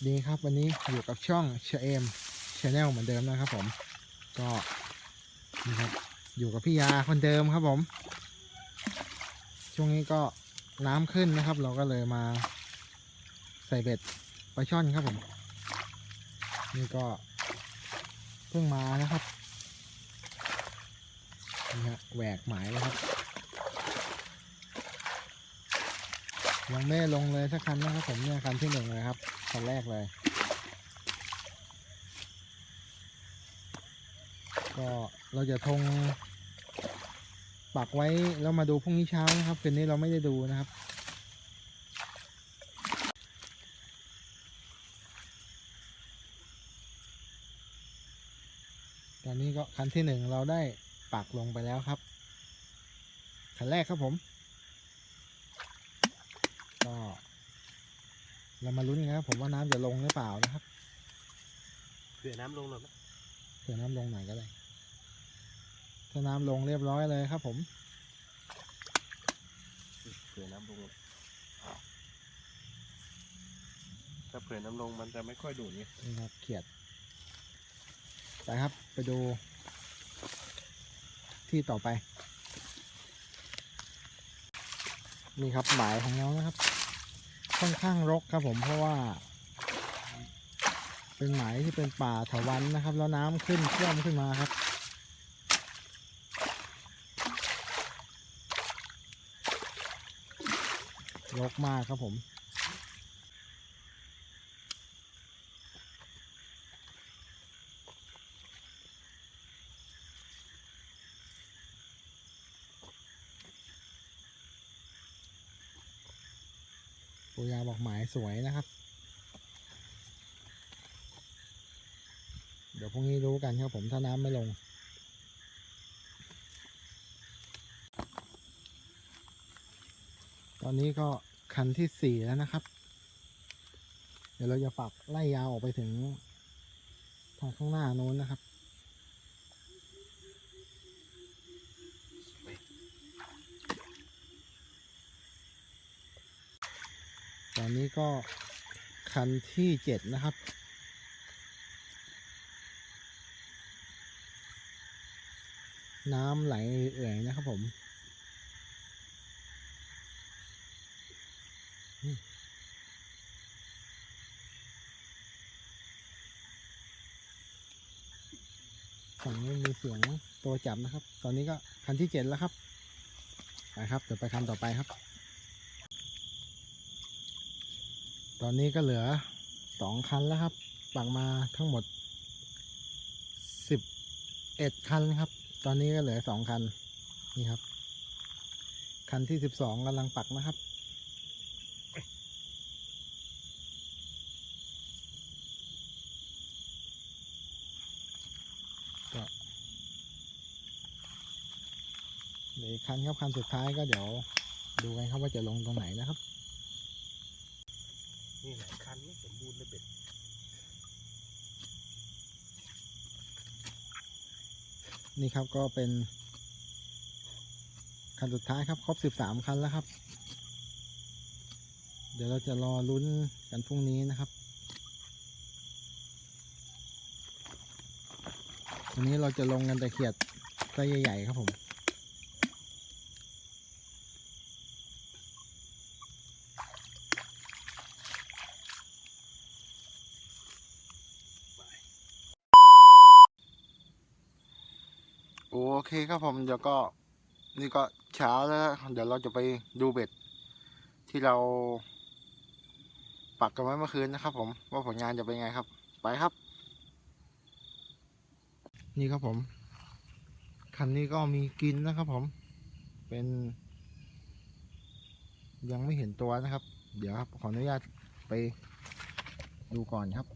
สดีครับวันนี้อยู่กับช่องเชเอมชาแนลเหมือนเดิมนะครับผม ก็นี่ครับอยู่กับพี่ยาคนเดิมครับผม ช่วงนี้ก็น้ำขึ้นนะครับ เราก็เลยมาใส่เบ็ดปลาช่อนครับผม นี่ก็เพิ่งมานะครับนี่ฮะแหวกหมายแล้วครับ ยังไม่ลงเลยสักคันนะครับผมเนี่ยคันที่หนึ่งเลยครับคันแรกเลย ก็เราจะทงปักไว้แล้วมาดูพรุ่งนี้เช้านะครับคืนนี้เราไม่ได้ดูนะครับตอนนี้ก็คันที่หนึ่งเราได้ปักลงไปแล้วครับ คันแรกครับผม เรามาลุ้นกันนะครับผมว่าน้ำจะลงหรือเปล่านะครับเผื่อน้ำลงหน่อยไหมเผื่อน้ำลงหน่อยก็ได้ถ้าน้ำลงเรียบร้อยเลยครับ ผมเผื่อน้ำลงถ้าเผื่อน้ำลงมันจะไม่ค่อยดูดไงนี่ครับเขียดไปครับ ไปดู ที่ต่อไป นี่ครับหมายของเรานะครับ ค่อนข้างรกครับผมเพราะว่า เป็นหมายที่เป็นป่าถาวันนะครับ แล้วน้ำขึ้นท่วมขึ้นมาครับรกมากครับผม อกหมายสวยนะครับ เดี๋ยวพรุ่งนี้รู้กันครับผมถ้าน้ำไม่ลง ตอนนี้ก็คันที่สี่แล้วนะครับ เดี๋ยวเราจะปักไล่ยาวออกไปถึงทางข้างหน้าโน้นนะครับ อนนี้ก็คันที่เจ็ดนะครับ น้ำไหลเอื่อยนะครับผมอืมฝั่งนี้มีเสียงตัวจับนะครับ ตอนนี้ก็คันที่เจ็ดแล้วครับ ไปครับ เดี๋ยวไปคันต่อไปครับ ตอนนี้ก็เหลือสองคันแล้วครับ ปักมาทั้งหมดสิบเอ็ดคันครับ ตอนนี้ก็เหลือสองคัน นี่ครับ คันที่สิบสองกำลังปักนะครับก็เหลือคันครับคันสุดท้ายก็เดี๋ยวดูกันครับว่าจะลงตรงไหนนะครับ นี่หลายคันไม่สมบูรณ์เลยเบ็ดนี่ครับก็เป็น คันสุดท้ายครับ ครบสิบสามคันแล้วครับ เดี๋ยวเราจะรอลุ้นกันพรุ่งนี้นะครับวันนี้เราจะลงกันแต่เขียดไซส์ใหญ่ ๆ ครับผม โอเคครับผมเดี๋ยวก็นี่ก็เช้าแล้วเดี๋ยวเราจะไปดูเบ็ด ที่เรา ปักกันไว้เมื่อคืนนะครับ ผมว่าผลงานจะเป็นไงครับ ไปครับ นี่ครับผม คันนี้ก็มีกินนะครับ ผม เป็น ยังไม่เห็นตัวนะครับ เดี๋ยวครับขออนุญาตไปดูก่อนครับ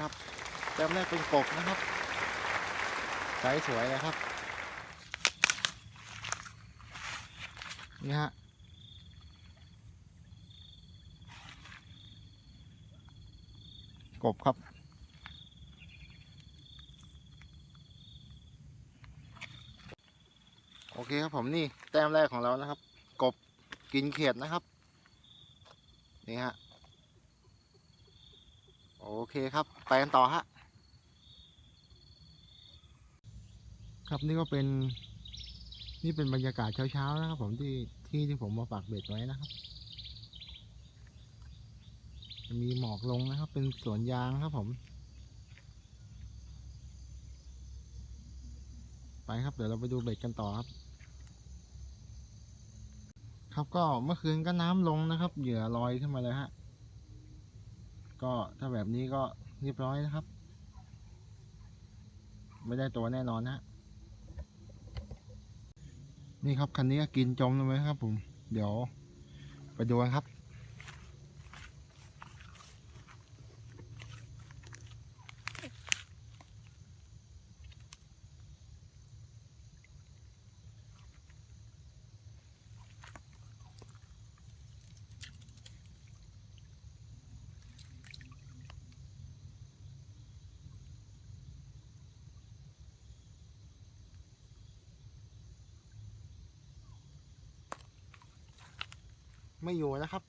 ครับแต้มแรกเป็นกบนะครับไซส์สวยเลยครับนี่ฮะกบครับโอเคครับผมนี่แต้มแรกของเรานะครับ กบกินเขียดนะครับ นี่ฮะ โอเคครับ ไปกันต่อฮะ ครับนี่ก็เป็น นี่เป็นบรรยากาศเช้าๆนะครับ ผมที่ที่ที่ผมมาปักเบ็ดไว้นะครับ มีหมอกลงนะครับ เป็นสวนยางครับผม ไปครับ เดี๋ยวเราไปดูเบ็ดกันต่อครับครับก็เมื่อคืนก็น้ำลงนะครับ เหยื่อลอยขึ้นมาเลยฮะ ก็ถ้าแบบนี้ก็ เรียบร้อยนะครับ ไม่ได้ตัวแน่นอนนะนี่ครับคันนี้ก็กินจมลงไปครับผม เดี๋ยวไปดูกันครับ ไม่อยู่นะครับ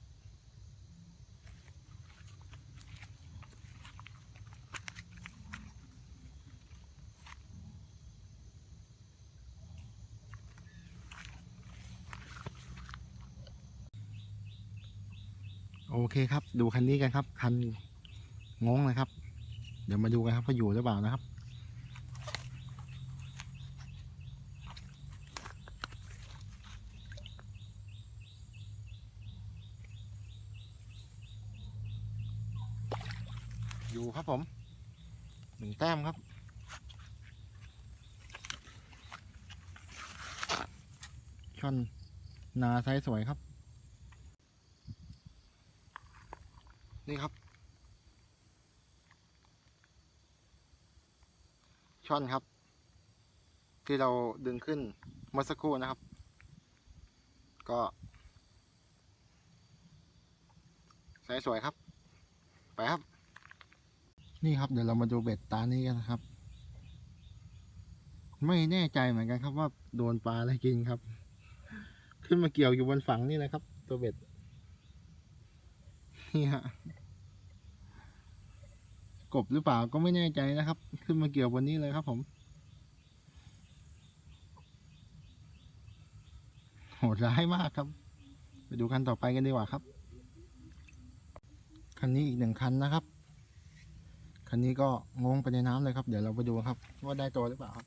โอเคครับ ดูคันนี้กันครับ คันงงนะครับ เดี๋ยวมาดูกันครับว่าอยู่หรือเปล่านะครับ อยู่ครับผมหนึ่งแต้มครับ ช่อนนาไซส์สวยครับ นี่ครับ ช่อนครับ ที่เราดึงขึ้นเมื่อสักครู่นะครับ ก็ไซส์สวยครับ ไปครับ นี่ครับเดี๋ยวเรามาดูเบ็ดตานี้กันนะครับ ไม่แน่ใจเหมือนกันครับว่าโดนปลาอะไรกินครับ ขึ้นมาเกี่ยวอยู่บนฝั่งนี่นะครับ ตัวเบ็ดนี่ฮะกบหรือเปล่าก็ไม่แน่ใจนะครับ ขึ้นมาเกี่ยวบนนี้เลยครับ ผมโหดร้ายมากครับ ไปดูคันต่อไปกันดีกว่าครับ คันนี้อีกหนึ่งคันนะครับ คันนี้ก็งงไปในน้ำเลยครับ เดี๋ยวเราไปดูครับ ว่าได้ตัวหรือเปล่าครับ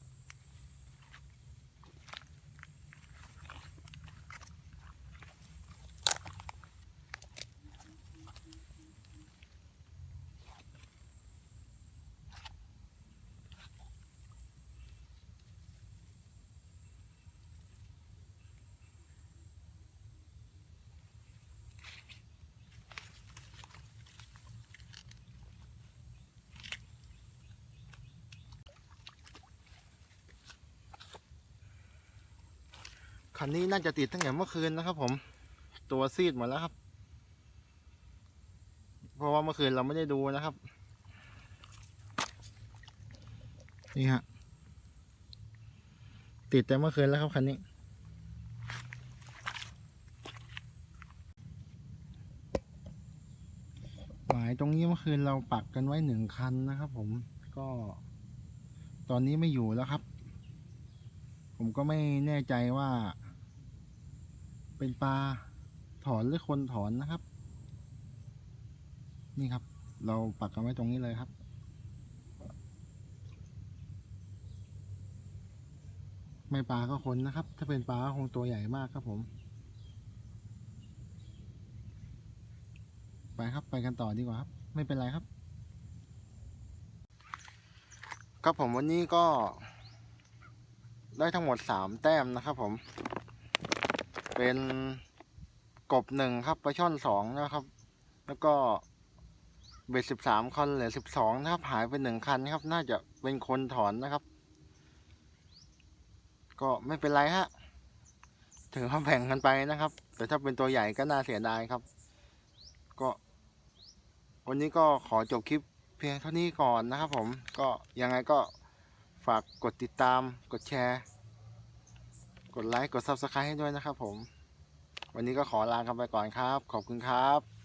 คันนี้น่าจะติดตั้งแต่เมื่อคืนนะครับ ผม ตัวซีดหมดแล้วครับ เพราะว่าเมื่อคืนเราไม่ได้ดูนะครับ นี่ฮะ ติดแต่เมื่อคืนแล้วครับคันนี้หมายตรงนี้เมื่อคืนเราปักกันไว้หนึ่งคันนะครับ ผมก็ ตอนนี้ไม่อยู่แล้วครับ ผมก็ไม่แน่ใจว่า เป็นปลาถอนหรือคนถอนนะครับ นี่ครับ เราปักกันไว้ตรงนี้เลยครับ ไม่ปลาก็คนนะครับ ถ้าเป็นปลาก็คงตัวใหญ่มากครับผม ไปครับไปกันต่อดีกว่าครับ ไม่เป็นไรครับครับผมวันนี้ก็ได้ทั้งหมดสามแต้มนะครับผม เป็นกบหนึ่งครับปลาช่อนสองนะครับ แล้วก็เบ็ดสิบสามคันเหลือสิบสองนะครับ หายไปหนึ่งคันครับ น่าจะเป็นคนถอนนะครับ ก็ไม่เป็นไรฮะถือว่าแบ่งกันไปนะครับ แต่ถ้าเป็นตัวใหญ่ก็น่าเสียดายครับ ก็ วันนี้ก็ขอจบคลิปเพียงเท่านี้ก่อนนะครับผมก็ยังไงก็ฝากกดติดตามกดแชร์ ดไลค์กด Subscribe ให้ด้วยนะครับผม วันนี้ก็ขอลากันไปก่อนครับ ขอบคุณครับ